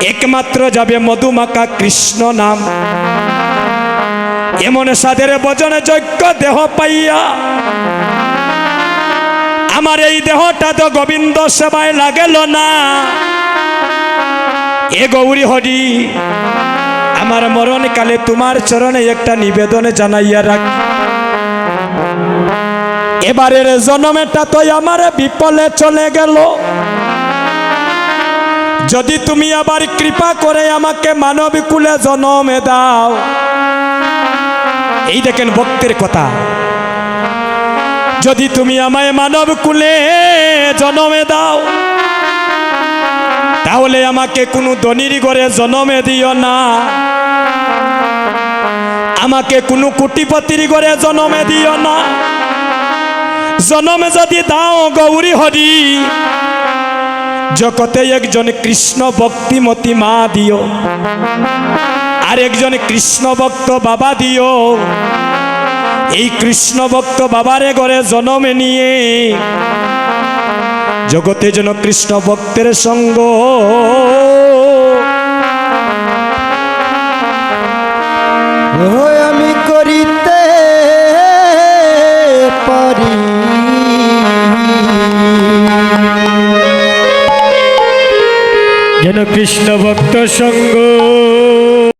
একমাত্র যাবে মধুমাকা কৃষ্ণ নাম। এমন সাদের বচনে যজ্ঞ দেহ পাইয়া। আমার এই দেহটা তো গোবিন্দ সেবায় লাগেল না। এ গৌরী হরি, আমার মরণকালে তোমার চরণে একটা নিবেদন জানাইয়া রাখ। এবারের জন্মেটা তো আমার বিপলে চলে গেল। যদি তুমি আবার কৃপা করে আমাকে মানব কুলে জন্মে দাও। এই দেখেন ভক্তের কথা। যদি তুমি আমায় মানব কুলে জন্মে দাও, তাহলে আমাকে কোনো ধনির ঘরে জন্মে দিও না। আমাকে কোনো কোটিপতির ঘরে জন্মে দিও না। জন্মে যদি দাও গৌরী হরি জগতে একজন কৃষ্ণ ভক্তিমতী মা দিও। আর একজন কৃষ্ণ ভক্ত বাবা দিও। এই কৃষ্ণ ভক্ত বাবারে ঘরে জন্মে নিয়ে জগতে যেন কৃষ্ণ ভক্তের সঙ্গ। আমি করিতে পারি। जन कृष्ण भक्त संग